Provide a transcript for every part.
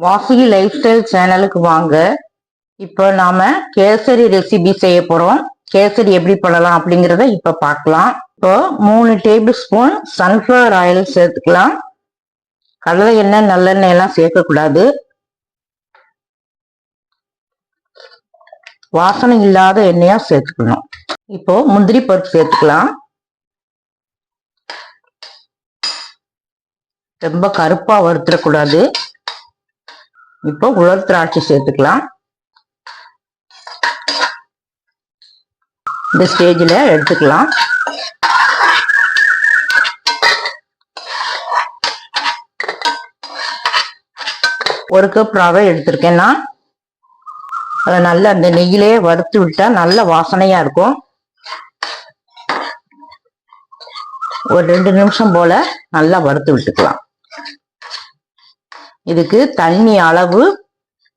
Vasuki life style சேனலுக்கு வாங்க. இப்போ நாம கேசரி ரெசிபி செய்ய போறோம். கேசரி எப்படி பண்ணலாம் அப்படிங்கிறத இப்போ பார்க்கலாம். இப்போ மூணு டேபிள் ஸ்பூன் சன்ஃப்ளவர் ஆயில் சேர்த்துக்கலாம். கடலை எண்ணெய் நல்லெண்ணெய் எல்லாம் சேர்க்கக்கூடாது. வாசனை இல்லாத எண்ணெயா சேர்த்துக்கணும். இப்போ முந்திரி பருப்பு சேர்த்துக்கலாம். ரொம்ப கருப்பா வறுத்துடக்கூடாது. இப்போ உலர் திராட்சை சேர்த்துக்கலாம். இந்த ஸ்டேஜில் எடுத்துக்கலாம். ஒரு கப் ரவை நான். அதை நல்லா அந்த நெய்யிலே வறுத்து விட்டா நல்ல வாசனையா இருக்கும். ஒரு ரெண்டு நிமிஷம் போல நல்லா வறுத்து விட்டுக்கலாம். இதுக்கு தண்ணி அளவு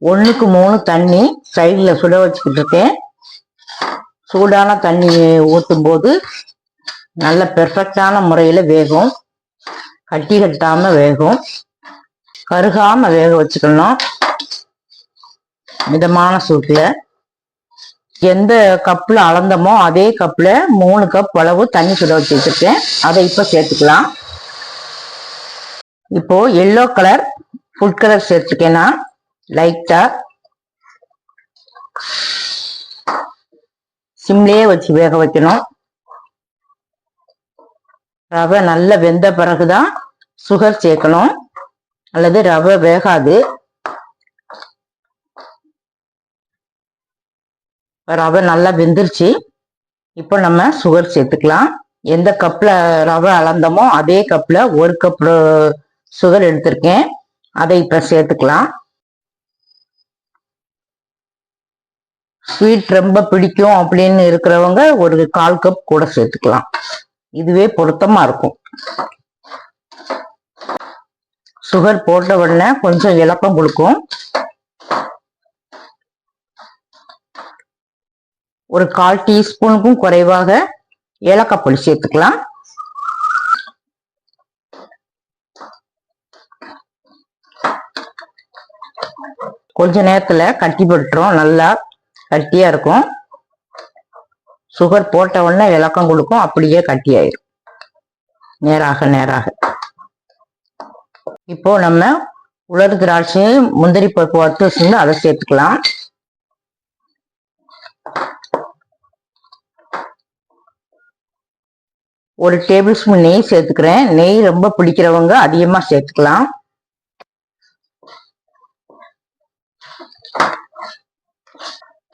ஒன்றுக்கு மூணு தண்ணி சைடில் சுட வச்சுக்கிட்டு இருக்கேன். சூடான தண்ணி ஊற்றும் போது நல்ல பெர்ஃபெக்டான முறையில் வேகும். கட்டி கட்டாமல் வேகும். கருகாமல் வேக வச்சுக்கணும் மிதமான சூட்டில். எந்த கப்பில் அளந்தமோ அதே கப்பில் மூணு கப் அளவு தண்ணி சுட வச்சு வச்சுருக்கேன் அதை இப்போ சேர்த்துக்கலாம். இப்போ எல்லோ கலர் ஃபுட் கலர் சேர்த்துக்கேன்னா லைட்டா சிம்லேயே வச்சு வேக வைக்கணும். ரவை நல்லா வெந்த பிறகுதான் சுகர் சேர்க்கணும். அல்லது ரவை வேகாது. ரவை நல்லா வெந்துருச்சு. இப்போ நம்ம சுகர் சேர்த்துக்கலாம். எந்த கப்பில் ரவை அளந்தமோ அதே கப்பில் ஒரு கப் சுகர் எடுத்திருக்கேன். அதை இப்போ சேர்த்துக்கலாம். ஸ்வீட் ரொம்ப பிடிக்கும் அப்படின்னு இருக்கிறவங்க ஒரு கால் கப் கூட சேர்த்துக்கலாம். இதுவே பொருத்தமா இருக்கும். சுகர் போட்ட உடனே கொஞ்சம் இலப்பம் கொடுக்கும். ஒரு கால் டீஸ்பூனுக்கும் குறைவாக ஏலக்காய் பொடி சேர்த்துக்கலாம். கொஞ்ச நேரத்துல கட்டி போட்டுரும் நல்லா கட்டியா இருக்கும். சுகர் போட்ட உடனே விளக்கம் கொடுக்கும். அப்படியே கட்டி ஆயிரும். நேராக நேராக. இப்போ நம்ம உலர் திராட்சையும் முந்திரி பருப்பு வறுத்து வச்சுருந்து அதை சேர்த்துக்கலாம். ஒரு டேபிள் ஸ்பூன் நெய் சேர்த்துக்கிறேன். நெய் ரொம்ப பிடிக்கிறவங்க அதிகமா சேர்த்துக்கலாம்.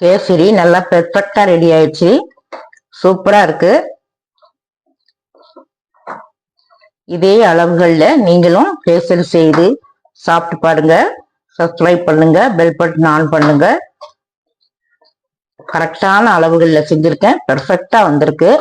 கேசரி நல்லா பெர்ஃபெக்டா ரெடி ஆயிடுச்சு. சூப்பரா இருக்கு. இதே அளவுகளில் நீங்களும் கேசரி செய்து சாப்பிட்டு பாருங்க. சப்ஸ்கிரைப் பண்ணுங்க பெல் பட்டன் ஆன் பண்ணுங்க. கரெக்டான அளவுகளில் செஞ்சுருக்கேன். பெர்ஃபெக்டா வந்திருக்கு.